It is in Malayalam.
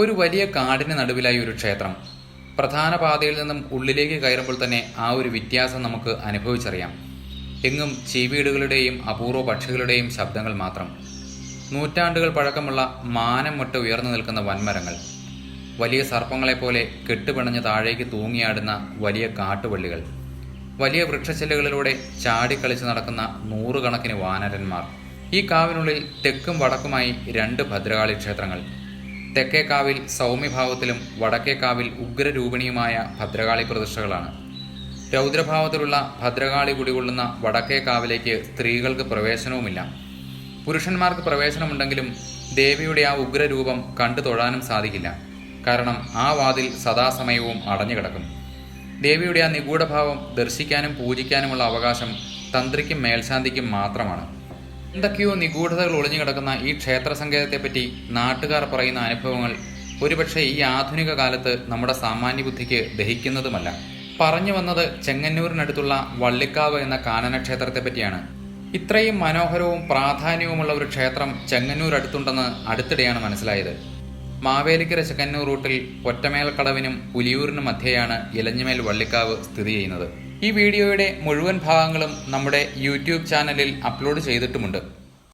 ഒരു വലിയ കാടിന് നടുവിലായി ഒരു ക്ഷേത്രം. പ്രധാന പാതയിൽ നിന്നും ഉള്ളിലേക്ക് കയറുമ്പോൾ തന്നെ ആ ഒരു വ്യത്യാസം നമുക്ക് അനുഭവിച്ചറിയാം. എങ്ങും ചീവീടുകളുടെയും അപൂർവ പക്ഷികളുടെയും ശബ്ദങ്ങൾ മാത്രം. നൂറ്റാണ്ടുകൾ പഴക്കമുള്ള മാനം മുട്ട് ഉയർന്നു നിൽക്കുന്ന വൻമരങ്ങൾ. വലിയ സർപ്പങ്ങളെപ്പോലെ കെട്ടുപിണഞ്ഞ് താഴേക്ക് തൂങ്ങിയാടുന്ന വലിയ കാട്ടുവള്ളികൾ. വലിയ വൃക്ഷശിലകളിലൂടെ ചാടിക്കളിച്ച് നടക്കുന്ന നൂറുകണക്കിന് വാനരന്മാർ. ഈ കാവിനുള്ളിൽ തെക്കും വടക്കുമായി രണ്ട് ഭദ്രകാളി ക്ഷേത്രങ്ങൾ. തെക്കേ കാവിൽ സൗമ്യഭാവത്തിലും വടക്കേക്കാവിൽ ഉഗ്രരൂപിണിയുമായ ഭദ്രകാളി പ്രതിഷ്ഠകളാണ്. രൗദ്രഭാവത്തിലുള്ള ഭദ്രകാളി കുടികൊള്ളുന്ന വടക്കേക്കാവിലേക്ക് സ്ത്രീകൾക്ക് പ്രവേശനവുമില്ല. പുരുഷന്മാർക്ക് പ്രവേശനമുണ്ടെങ്കിലും ദേവിയുടെ ആ ഉഗ്രരൂപം കണ്ടു തൊഴാനും സാധിക്കില്ല. കാരണം ആ വാതിൽ സദാസമയവും അടഞ്ഞു കിടക്കും. ദേവിയുടെ ആ നിഗൂഢഭാവം ദർശിക്കാനും പൂജിക്കാനുമുള്ള അവകാശം തന്ത്രിക്കും മേൽശാന്തിക്കും മാത്രമാണ്. എന്തൊക്കെയോ നിഗൂഢതകൾ ഒളിഞ്ഞു കിടക്കുന്ന ഈ ക്ഷേത്ര സങ്കേതത്തെപ്പറ്റി നാട്ടുകാർ പറയുന്ന അനുഭവങ്ങൾ ഒരുപക്ഷെ ഈ ആധുനിക കാലത്ത് നമ്മുടെ സാമാന്യ ബുദ്ധിക്ക് ദഹിക്കുന്നതുമല്ല. പറഞ്ഞു വന്നത് ചെങ്ങന്നൂരിനടുത്തുള്ള വള്ളിക്കാവ് എന്ന കാനന ക്ഷേത്രത്തെ പറ്റിയാണ് ഇത്രയും മനോഹരവും പ്രാധാന്യവുമുള്ള ഒരു ക്ഷേത്രം ചെങ്ങന്നൂർ അടുത്തുണ്ടെന്ന് അടുത്തിടെയാണ് മനസ്സിലായത്. മാവേലിക്കര ചെങ്ങന്നൂർ റൂട്ടിൽ ഒറ്റമേൽക്കടവിനും പുലിയൂരിനും മധ്യയാണ് ഇലഞ്ഞിമേൽ വള്ളിക്കാവ് സ്ഥിതി ചെയ്യുന്നത്. ഈ വീഡിയോയുടെ മുഴുവൻ ഭാഗങ്ങളും നമ്മുടെ യൂട്യൂബ് ചാനലിൽ അപ്ലോഡ് ചെയ്തിട്ടുമുണ്ട്.